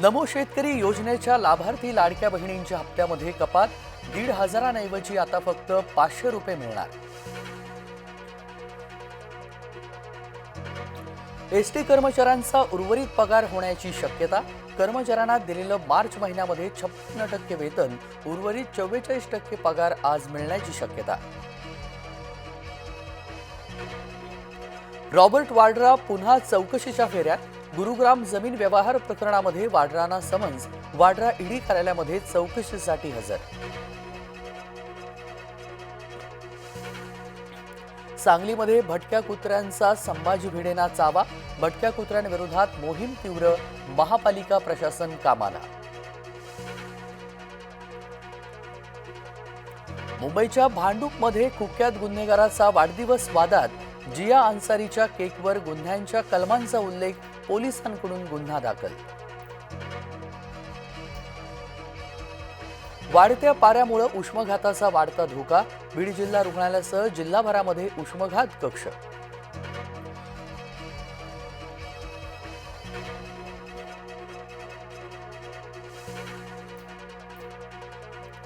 नमो शेतकरी योजनेच्या लाभार्थी लाडक्या बहिणींच्या हप्त्यामध्ये कपात. दीड हजारांऐवजी आता फक्त पाचशे रुपये मिळणार. एस टी कर्मचाऱ्यांचा उर्वरित पगार होण्याची शक्यता. कर्मचाऱ्यांना दिलेलं मार्च महिन्यामध्ये छप्पन्न टक्के वेतन उर्वरित चव्वेचाळीस टक्के पगार आज मिळण्याची शक्यता. रॉबर्ट वाड्रा पुन्हा चौकशीच्या फेऱ्यात. गुरुग्राम जमीन व्यवहार प्रकरणामध्ये वाड्रांना समन्स वाड्रा ईडी कार्यालयामध्ये चौकशीसाठी हजर. सांगलीमध्ये भटक्या कुत्र्यांचा संभाजी भिडेना चावा भटक्या कुत्र्यांविरोधात मोहीम तीव्र महापालिका प्रशासन कामाला. मुंबईच्या भांडूपमध्ये कुख्यात गुन्हेगाराचा वाढदिवस वादात जिया अन्सारीच्या केकवर गुन्ह्यांच्या कलमांचा उल्लेख पोलिसांकडून गुन्हा दाखल. वाढत्या पाऱ्यामुळे उष्माघाताचा वाढता धोका बीड जिल्हा रुग्णालयासह जिल्हाभरामध्ये उष्माघात कक्ष